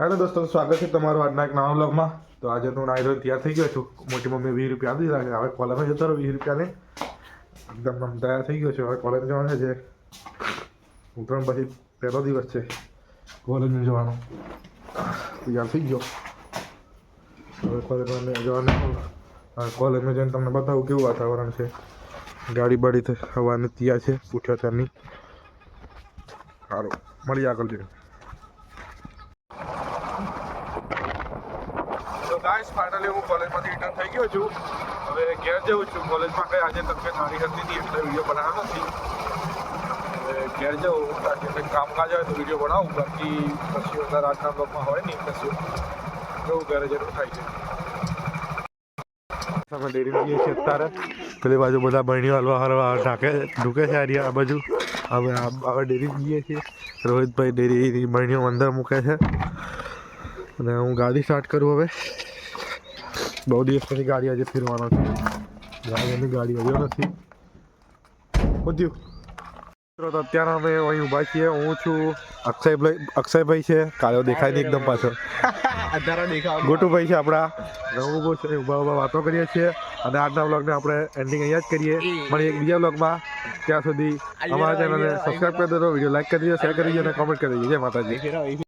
Hello દોસ્તો, સ્વાગત છે તમારું આજના એક નવા બ્લોગમાં તો આજે હું નાઈ તૈયાર થઈ ગયો છું. મોટી મમ્મી વીસ રૂપિયા આપી દીધા હવે કોલેજમાં જતો રહ્યો વીસ રૂપિયાને. એકદમ આમ તૈયાર થઈ ગયો છે. હવે કોલેજ જવાનું છે. ઉત્તરાયણ પછી પહેલો દિવસ છે કોલેજમાં જવાનો. તૈયાર થઈ ગયો. હવે કોલેજમાં જવાનું હવે કોલેજમાં જઈને તમને બતાવું કેવું વાતાવરણ છે. ગાડી બાડી તો હવાની તૈયાર છે. પૂછ્યા ત્યારની. સારું મળીએ આગળ જઈને. ગાઈસ ફાઇનલી હું કોલેજમાંથી રિટર્ન થઈ ગયો છું. હવે ઘેર જઉં છું. કોલેજમાં કઈ આજે તબિયત સારી હતી નહીં એટલે વીડિયો બનાવ્યો નથી. ઘેર જવું આજે કંઈક કામકાજ હોય તો વીડિયો બનાવું. બાકી પછી વધારે રાતના બ્લોકમાં હોય નહીં, કશું. જવું ઘરે જરૂર થાય છે તમે ડેરી જઈએ છીએ અત્યારે. પેલી બાજુ બધા બહેણીઓ હલવા હલવા ઢાકે, ઢૂકે છે આ બાજુ. હવે હવે ડેરી જઈએ છીએ. રોહિતભાઈ ડેરી બહેણીઓ અંદર મૂકે છે. અને હું ગાડી સ્ટાર્ટ કરું હવે. બહુ દિવસ પછી ગાડી આજે ફેરવાનો છે. ગાડીની ગાડી આવ્યો નથી. બધું મિત્રો તો અત્યારે અમે અહીં ઊભા છીએ. હું છું અક્ષયભાઈ અક્ષયભાઈ છે. કાળો દેખાય નહીં એકદમ પાછો. ગોટુભાઈ છે આપણા. બહુ છે ઊભા ઊભા વાતો કરીએ છીએ. અને આજના બ્લોગને આપણે એન્ડિંગ અહીંયા જ કરીએ. મળીએ એક બીજા બ્લોગમાં ત્યાં સુધી અમારા ચેનલને સબસ્ક્રાઈબ કરી દેજો વીડિયો લાઈક કરી દેજો શેર કરી દેજો અને કોમેન્ટ કરી દેજો. જય માતાજી.